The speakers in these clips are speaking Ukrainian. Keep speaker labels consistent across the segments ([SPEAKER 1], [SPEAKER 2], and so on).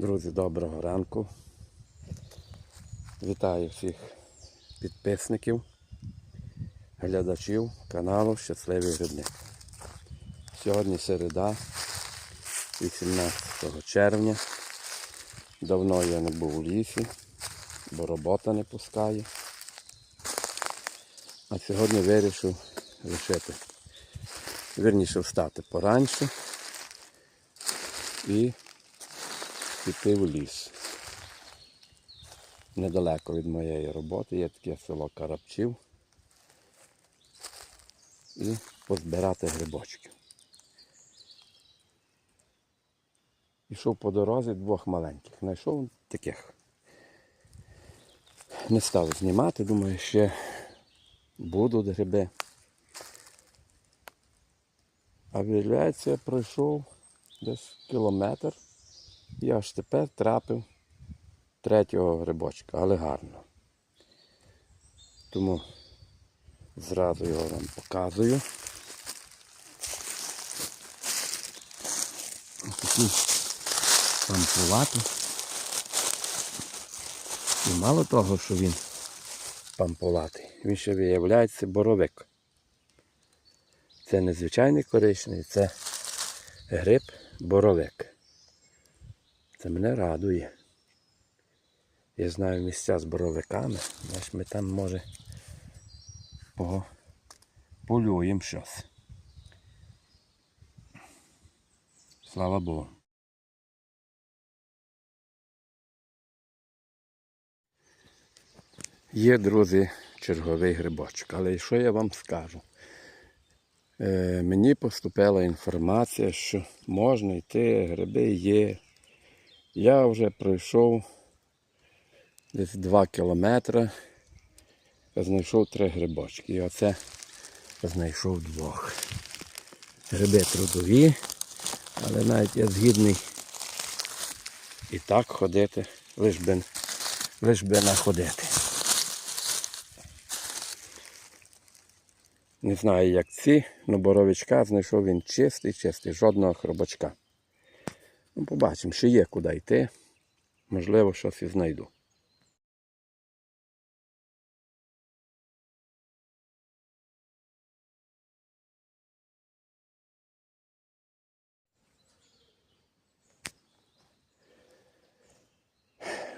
[SPEAKER 1] Друзі, доброго ранку. Вітаю всіх підписників, глядачів каналу Щасливий Грибник. Сьогодні середа, 18 червня. Давно я не був у лісі, бо робота не пускає. А сьогодні вирішив лишити, вірніше встати пораньше і піти в ліс. Недалеко від моєї роботи є таке село Карапчів. І позбирати грибочки. Ішов по дорозі двох маленьких. Знайшов таких. Не став знімати, думаю, ще будуть гриби. А виявляється, пройшов десь кілометр. І аж тепер трапив третього грибочка, але гарно. Тому зразу його вам показую. Ось такий пампулатий. І мало того, що він пампулатий, він ще виявляється боровик. Це не звичайний коричневий, це гриб боровик. Це мене радує. Я знаю місця з боровиками, значить ми там може по- полюємо щось. Слава Богу. Є, друзі, черговий грибочок. Але що я вам скажу? Е, мені поступила інформація, що можна йти, гриби є. Я вже пройшов десь 2 кілометри, знайшов три грибочки. І оце знайшов двох. Гриби трудові, але навіть я згідний і так ходити, лиш би, лиш би находити. Не знаю, як ці, але боровичка знайшов він чистий, чистий, жодного хробачка. Ну, побачимо, ще є куди йти. Можливо, щось і знайду.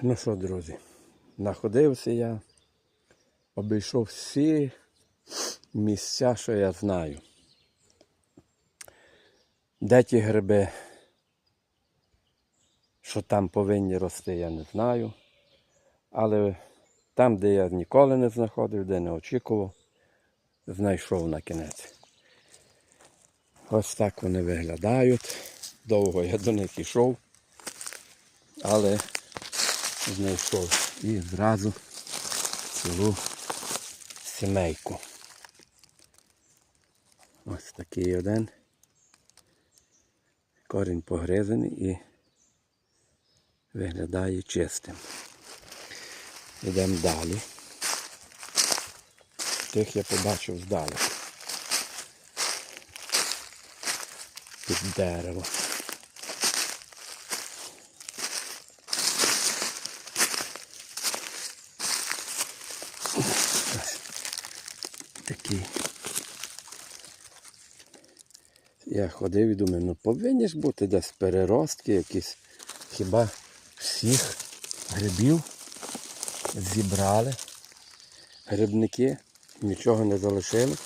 [SPEAKER 1] Ну що, друзі, находився я, обійшов всі місця, що я знаю. Де ті гриби, що там повинні рости, я не знаю. Але там, де я ніколи не знаходив, де не очікував, знайшов на кінець. Ось так вони виглядають. Довго я до них йшов, але знайшов і зразу цілу сімейку. Ось такий один. Корінь погризаний і виглядає чистим. Йдемо далі. Тих я побачив здалеку. Під дерево. Такий. Я ходив і думаю, ну повинні ж бути десь переростки якісь. Хіба всіх грибів зібрали. Грибники нічого не залишили.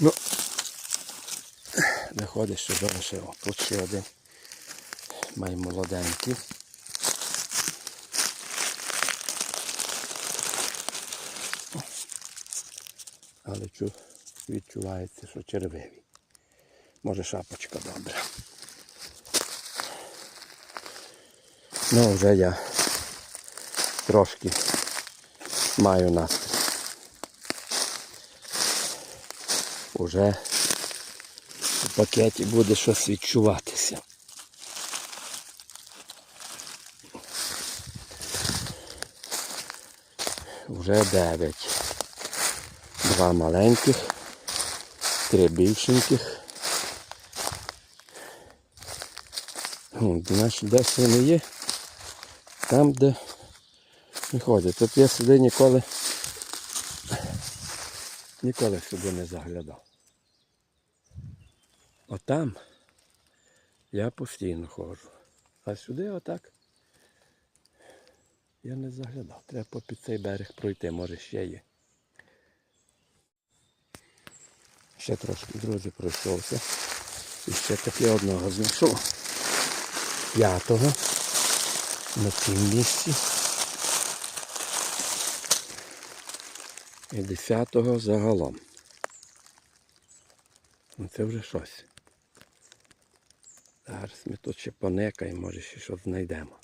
[SPEAKER 1] Ну, виходить, що залишило. Тут ще один має молоденький. Але чу, відчувається, що червиві. Може шапочка добра. Ну, вже я трошки маю настрій. Уже у пакеті буде щось відчуватися. Вже дев'ять. Два маленьких, три більшеньких десь вони є, там, де ходять. Тут я сюди ніколи ніколи сюди не заглядав. Отам я постійно ходжу. А сюди отак я не заглядав. Треба попід цей берег пройти, може ще є. Ще трошки, друзі, пройшовся. І ще таки одного знайшов. П'ятого на цім місці. І десятого загалом. Ну це вже щось. Зараз ми тут ще понекаємо, може ще щось знайдемо.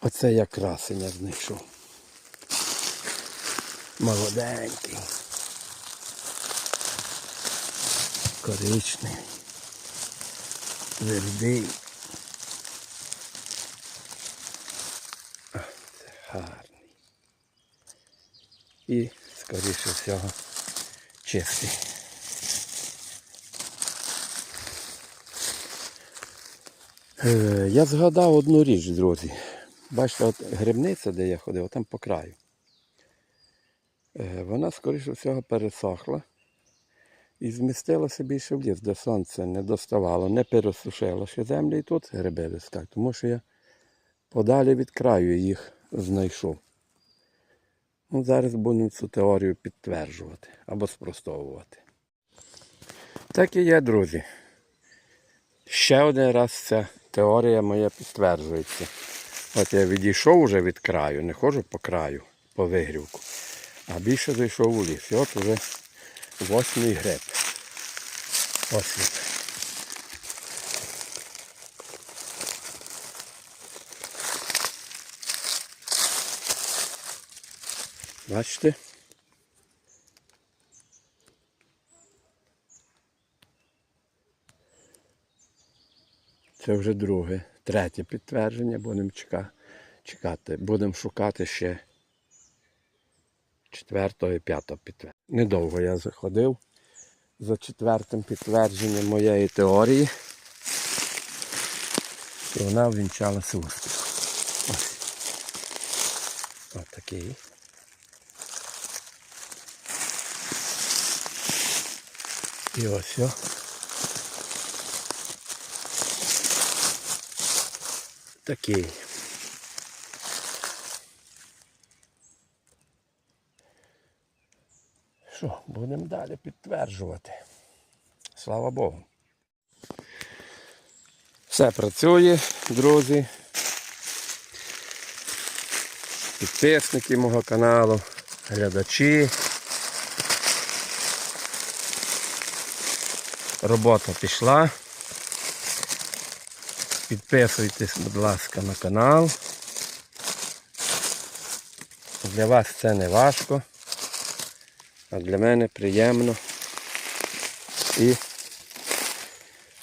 [SPEAKER 1] Оце я красення знайшов. Молоденький. Коричневий. Твердий. А, Це гарний. І, скоріше всього, чистий. Е, Я згадав одну річ, друзі. Бачите, от грибниця, де я ходив, там по краю. Е, Вона, скоріше всього, пересохла і змістилася більше в ліс, де сонце не доставало, не пересушило ще землі і тут гриби ростуть. Тому що я подалі від краю їх знайшов. Ну, зараз будемо цю теорію підтверджувати або спростовувати. Так і є, друзі. Ще один раз ця теорія моя підтверджується. От я відійшов вже від краю, не ходжу по краю, по вигрівку, а більше зайшов у ліс. І от уже восьмий гриб. Ось він. Бачите? Це вже друге, третє підтвердження. Будемо чекати. Будемо шукати ще четвертого і п'ятого підтвердження. Недовго я заходив за четвертим підтвердженням моєї теорії. І вона ввінчалася успіхом. Ось. Такий. І ось о. Такий. Що, будемо далі підтверджувати. Слава Богу. Все працює, друзі. Підписники мого каналу, глядачі. Робота пішла. Підписуйтесь, будь ласка, на канал. Для вас це не важко, а для мене приємно і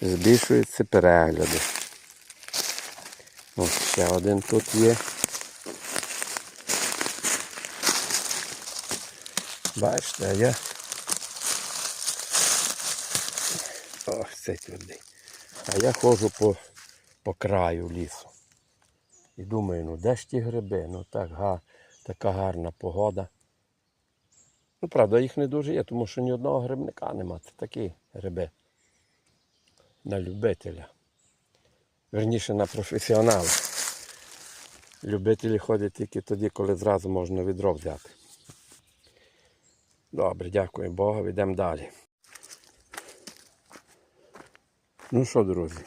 [SPEAKER 1] збільшуються перегляди. Ось ще один тут є. Бачите, а я. Ох, цей твердий. А я ходжу по, по краю лісу. І думаю, ну де ж ті гриби? Ну так га, така гарна погода. Ну, правда, їх не дуже є, тому що ні одного грибника нема. Це такі гриби. На любителя. Верніше на професіонала. Любителі ходять тільки тоді, коли зразу можна відро взяти. Добре, дякую Богу, йдемо далі. Ну що, друзі?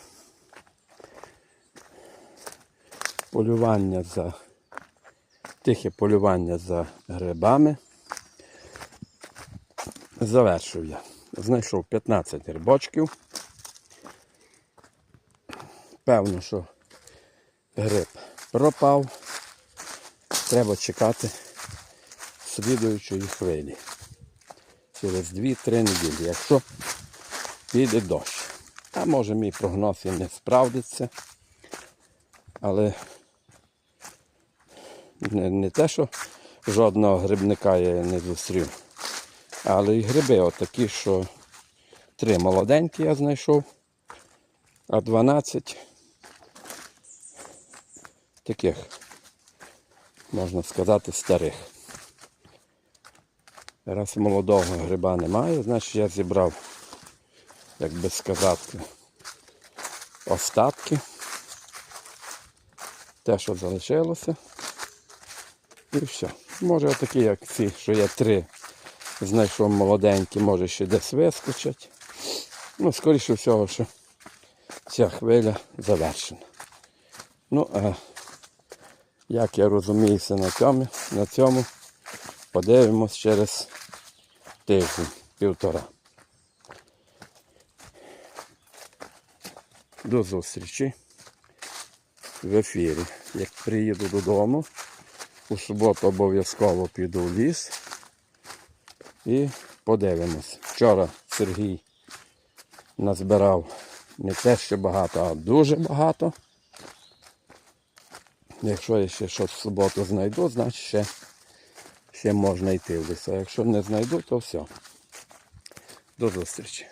[SPEAKER 1] Полювання за тихе полювання за грибами. Завершив я. Знайшов 15 грибочків. Певно, що гриб пропав. Треба чекати слідуючої хвилі. Через 2-3 неділі, якщо піде дощ. А може мій прогноз і не справдиться. Але не, не те, що жодного грибника я не зустрів. Але і гриби отакі, що три молоденькі я знайшов. а 12 таких, можна сказати, старих. Раз молодого гриба немає, значить я зібрав, як би сказати, остатки. Те, що залишилося. І все. Може отакі, як ці, що я три знайшов молоденькі, може ще десь вискочать. Ну, скоріше всього, що ця хвиля завершена. Ну, а як я розуміюся на цьому, на цьому подивимось через тиждень, До зустрічі в ефірі. Як приїду додому, у суботу обов'язково піду в ліс і подивимось. Вчора Сергій назбирав не те, що багато, а дуже багато. Якщо я ще щось в суботу знайду, значить ще, ще можна йти в ліс. Якщо не знайду, то все. До зустрічі.